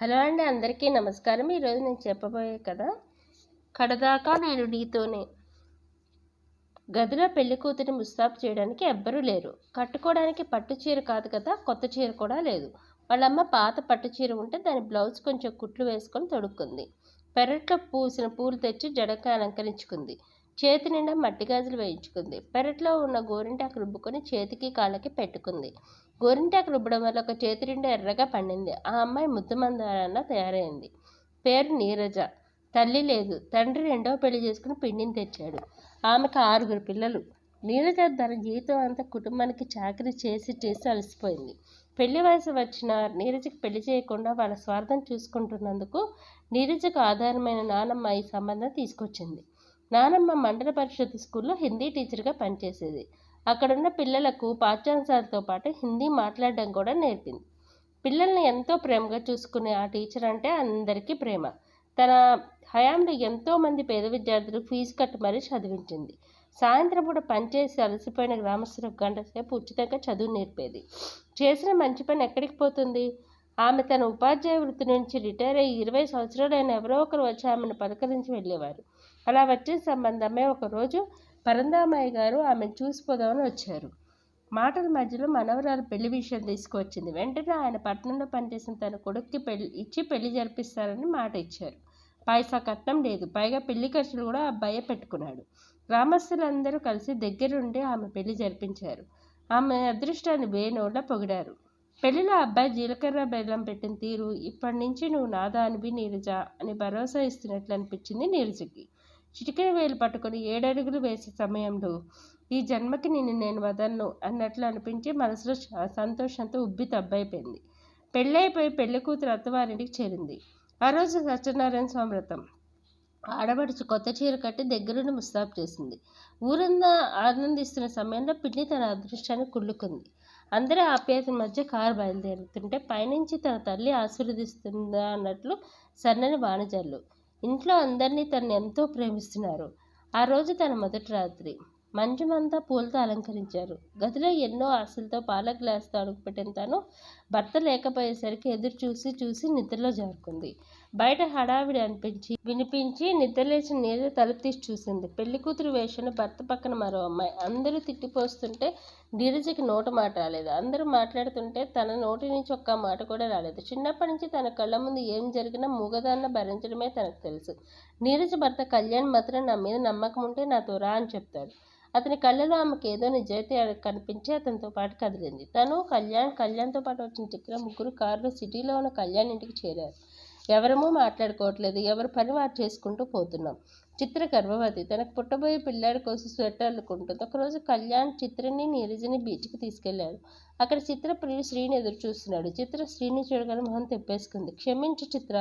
Hello అండి అందరికీ నమస్కారం. ఈరోజు నేను చెప్పబోయే కదా కడదాకా నేను నీతోనే. గదిలో పెళ్ళి కూతురిని ముస్తాబు చేయడానికి ఎవ్వరూ లేరు. కట్టుకోవడానికి పట్టు చీర కాదు కదా కొత్త చీర కూడా లేదు. వాళ్ళమ్మ పాత పట్టు చీర ఉంటే దాని బ్లౌజ్ కొంచెం కుట్లు వేసుకొని తొడుక్కుంది. పెరట్లో పూసిన పూలు తెచ్చి జడక అలంకరించుకుంది. చేతి నిండా మట్టి గాజులు వేయించుకుంది. పెరట్లో ఉన్న గోరింటాకు రుబ్బుకొని చేతికి కాళ్ళకి పెట్టుకుంది. గోరింటాకు రుబ్బడం వల్ల ఒక చేతి నిండా ఎర్రగా పండింది. ఆ అమ్మాయి ముద్దుమందారాన్న తయారైంది. పేరు నీరజ. తల్లి లేదు. తండ్రి రెండవ పెళ్ళి చేసుకుని పిండిని తెచ్చాడు. ఆమెకు ఆరుగురు పిల్లలు. నీరజ తన జీవితం అంతా కుటుంబానికి చాకరీ చేసి చేసి అలసిపోయింది. పెళ్ళి వయసు వచ్చిన నీరజకి పెళ్ళి చేయకుండా వాళ్ళ స్వార్థం చూసుకుంటున్నందుకు నీరజకు ఆధారమైన నానమ్మ ఈ సంబంధం తీసుకొచ్చింది. నానమ్మ మండల పరిషత్ స్కూల్లో హిందీ టీచర్గా పనిచేసేది. అక్కడున్న పిల్లలకు పాఠ్యాంశాలతో పాటు హిందీ మాట్లాడడం కూడా నేర్పింది. పిల్లల్ని ఎంతో ప్రేమగా చూసుకునే ఆ టీచర్ అంటే అందరికీ ప్రేమ. తన హయాంలో ఎంతోమంది పేద విద్యార్థులు ఫీజు కట్టి మరీ చదివించింది. సాయంత్రం పూట పనిచేసి అలసిపోయిన గ్రామస్తులకు గంట సేపు ఉచితంగా చదువు నేర్పేది. చేసిన మంచి పని ఎక్కడికి పోతుంది? ఆమె తన ఉపాధ్యాయ వృత్తి నుంచి రిటైర్ అయ్యి ఇరవై సంవత్సరాలైన ఎవరో ఒకరు వచ్చి ఆమెను పలకరించి వెళ్ళేవారు. అలా వచ్చిన సంబంధమే ఒకరోజు పరందామయ్య గారు ఆమెను చూసిపోదామని వచ్చారు. మాటల మధ్యలో మనవరాలు పెళ్ళి విషయం తీసుకువచ్చింది. వెంటనే ఆయన పట్టణంలో పనిచేసిన తన కొడుక్కి పెళ్ళి ఇచ్చి పెళ్ళి జరిపిస్తారని మాట ఇచ్చారు. పైసా కట్నం లేదు. పైగా పెళ్ళి ఖర్చులు కూడా అబ్బాయే పెట్టుకున్నాడు. గ్రామస్తులందరూ కలిసి దగ్గరుండి ఆమె పెళ్ళి జరిపించారు. ఆమె అదృష్టాన్ని వేణోళ్ళ పొగిడారు. పెళ్ళిలో అబ్బాయి జీలకర్ర బెల్లం పెట్టిన తీరు ఇప్పటి నుంచి నువ్వు నాదానివి నీరజ అని భరోసా ఇస్తున్నట్లు అనిపించింది నీరజకి. చిటికెన వేలు పట్టుకుని ఏడడుగులు వేసే సమయంలో ఈ జన్మకి నిన్ను నేను వదలను అన్నట్లు అనిపించి మనసులో సంతోషంతో ఉబ్బి తబ్బైపోయింది పెళ్ళైపోయి పెళ్ళి కూతురు అత్తవారింటికి చేరింది. ఆ రోజు సత్యనారాయణ స్వామి వ్రతం. ఆడబడుచు కొత్త చీర కట్టి దగ్గరుండి ముస్తాబు చేసింది. ఊరంతా ఆనందిస్తున్న సమయంలో పిల్లి తన అదృష్టాన్ని కుళ్ళుకుంది. అందరి ఆప్యాయత మధ్య కారు బయలుదేరుతుంటే పైనుంచి తన తల్లి ఆశీర్వదిస్తుందా అన్నట్లు సన్నని వాణిజ్యాలు ఇంట్లో అందరినీ తను ఎంతో ప్రేమిస్తున్నారు. ఆ రోజు తన మొదటి రాత్రి. మంచమంతా పూలతో అలంకరించారు. గదిలో ఎన్నో ఆశలతో పాల గ్లాస్తో అడుగుపెట్టిన తను భర్త లేకపోయేసరికి ఎదురు చూసి చూసి నిద్రలో జారుకుంది. బయట హడావిడి అనిపించి వినిపించి నిద్రలేచిన నీరు తలుపు తీసి చూసింది. పెళ్ళి కూతురు వేషాన్ని భర్త పక్కన మరో అమ్మాయి. అందరూ తిట్టిపోస్తుంటే నీరజకి నోట మాట రాలేదు. అందరూ మాట్లాడుతుంటే తన నోటి నుంచి ఒక్క మాట కూడా రాలేదు. చిన్నప్పటి నుంచి తన కళ్ళ ముందు ఏం జరిగినా మూగదాన్న భరించడమే తనకు తెలుసు. నీరజ భర్త కళ్యాణ్ మాత్రం నా మీద నమ్మకం ఉంటే నాతో రా అని చెప్తాడు. అతని కళ్ళలో ఆమెకు ఏదో నిజాయితీ కనిపించి అతనితో పాటు కదిలింది. తను కళ్యాణ్ కళ్యాణ్తో పాటు వచ్చిన చిత్ర ముగ్గురు కారులో సిటీలో ఉన్న కళ్యాణ్ ఇంటికి చేరారు. ఎవరమూ మాట్లాడుకోవట్లేదు. ఎవరు పని వారు చేసుకుంటూ పోతున్నాం. చిత్ర గర్భవతి తనకు పుట్టబోయే పిల్లాడి కోసం స్వెటర్ అల్లుకుంటుంది. ఒకరోజు కళ్యాణ్ చిత్రని నీరజని బీచ్కి తీసుకెళ్ళాడు అక్కడ చిత్ర ప్రియుడు శ్రీని ఎదురు చూస్తున్నాడు. చిత్ర శ్రీని చూడగానే మొహం తెప్పేసుకుంది. క్షమించు చిత్ర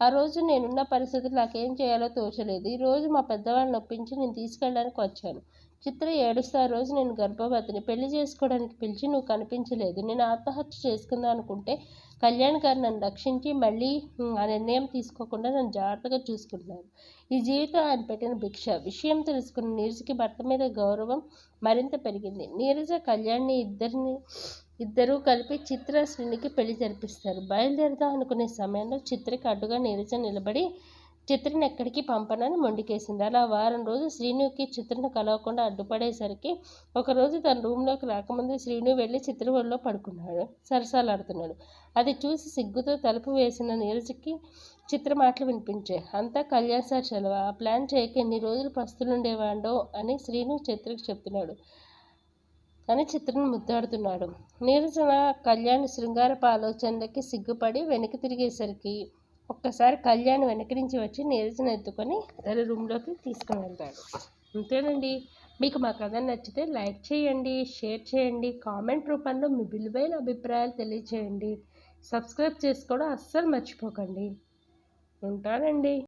ఆ రోజు నేనున్న పరిస్థితులు నాకేం చేయాలో తోచలేదు. ఈ రోజు మా పెద్దవాళ్ళని నొప్పించి నేను తీసుకెళ్ళడానికి వచ్చాను. చిత్ర ఏడుస్తూ రోజు నేను గర్భవతిని. పెళ్ళి చేసుకోవడానికి పిలిచి నువ్వు కనిపించలేదు. నేను ఆత్మహత్య చేసుకుందాం అనుకుంటే కళ్యాణ్ గారు నన్ను రక్షించి మళ్ళీ ఆ నిర్ణయం తీసుకోకుండా నన్ను జాగ్రత్తగా చూసుకున్నాను ఈ జీవితం ఆయన పెట్టిన భిక్ష. విషయం తెలుసుకున్న నీరజకి భర్త మీద గౌరవం మరింత పెరిగింది. నీరజ కళ్యాణ్ని ఇద్దరిని ఇద్దరూ కలిపి చిత్ర శ్రీనికి పెళ్ళి జరిపిస్తారు. బయలుదేరదాం అనుకునే సమయంలో చిత్రకి అడ్డుగా నీరజ నిలబడి చిత్రని ఎక్కడికి పంపనని మొండికేసింది. అలా వారం రోజు శ్రీనుకి చిత్రను కలవకుండా అడ్డుపడేసరికి ఒకరోజు తన రూమ్లోకి రాకముందు శ్రీను వెళ్ళి చిత్ర ఒళ్ళో పడుకున్నాడు. సరసాలాడుతున్నాడు. అది చూసి సిగ్గుతో తలుపు వేసిన నీరజకి చిత్ర మాటలు వినిపించాయి అంతా కళ్యాణ్ సార్ చలవ ఆ ప్లాన్ చేయక ఎన్ని రోజులు పస్తులుండేవాడో? అని శ్రీను చిత్రకు చెప్తున్నాడు. అని చిత్రను ముద్దాడుతున్నాడు. నీరజన కళ్యాణ్ శృంగారపు ఆలోచనలకి సిగ్గుపడి వెనక్కి తిరిగేసరికి ఒక్కసారి కళ్యాణ్ వెనక నుంచి వచ్చి నీరజను ఎత్తుకొని తన రూమ్లోకి తీసుకుని వెళ్తాడు. అంతేనండి. మీకు మా కథ నచ్చితే లైక్ చేయండి షేర్ చేయండి కామెంట్ రూపంలో మీ విలువైన అభిప్రాయాలు తెలియచేయండి. సబ్స్క్రైబ్ చేసుకోవడం అస్సలు మర్చిపోకండి. ఉంటానండి.